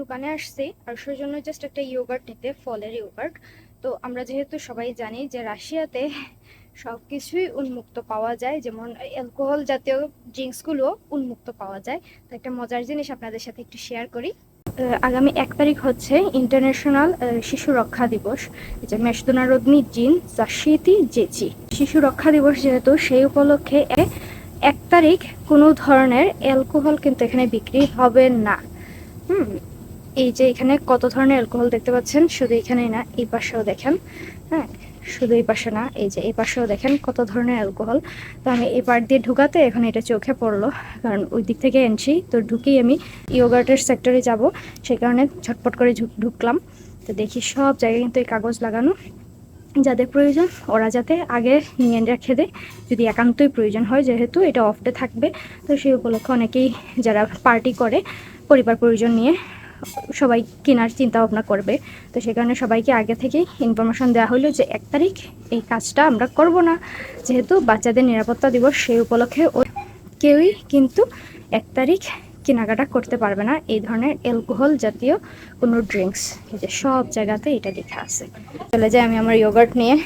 দোকানে আসছি আর সেই জন্য জাস্ট একটা ইয়োগার্ট নিতে, ফলের ইয়োগার্ট তো আমরা যেহেতু সবাই জানি যে রাশিয়াতে সব কিছুই উন্মুক্ত পাওয়া যায়, যেমন অ্যালকোহল জাতীয় ড্রিঙ্কসগুলো উন্মুক্ত পাওয়া যায়। তো একটা মজার জিনিস আপনাদের সাথে একটু শেয়ার করি। আগামী এক তারিখ হচ্ছে ইন্টারন্যাশনাল শিশু রক্ষা দিবস। যে মেশদোনারোদনি জিন জাশিতি জেচি। শিশু রক্ষা দিবস যেহেতু, সেই উপলক্ষে এক তারিখ কোনো ধরনের অ্যালকোহল কিন্তু এখানে বিক্রি হবে না। হুম এই যে এখানে কত ধরনের অ্যালকোহল দেখতে পাচ্ছেন, শুধু এখানেই না, এই পাশেও দেখেন হ্যাঁ? শুধু এই পাশে না, এই যে এই পাশেও দেখেন কত ধরনের অ্যালকোহল। তো আমি এই পার্ট দিয়ে ঢুকাতে এখন এটা চোখে পড়ল, কারণ ওই দিক থেকে এনছি তো ঢুকেই আমি ইয়োগার্টের সেক্টরে যাব, সেই কারণে ঝটপট করে ঢুক- ঢুকলাম। তো দেখি সব জায়গায় কিন্তু এই কাগজ লাগানো, যাদের প্রয়োজন ওরা যাতে আগে নিয়ে রেখে দেয়, যদি একান্তই প্রয়োজন হয়, যেহেতু এটা অফডে থাকবে, তো সেই উপলক্ষে অনেকেই যারা পার্টি করে পরিবার প্রয়োজন নিয়ে সবাই কেনার চিন্তা ভাবনা করবে। তো সে কারণে সবাইকে আগে থেকেই ইনফরমেশন দেওয়া হলো যে এক তারিখ এই কাজটা আমরা করব না। যেহেতু বাচ্চাদের নিরাপত্তা দিবস সেই উপলক্ষে কেউই কিন্তু এক তারিখ কেনাকাটা করতে পারবে না। এই ধরনের অ্যালকোহল জাতীয় কোনো ড্রিঙ্কস এই যে সব জায়গাতে এটা লেখা আছে। চলে যাই আমি আমার ইয়োগার্ট নিয়ে।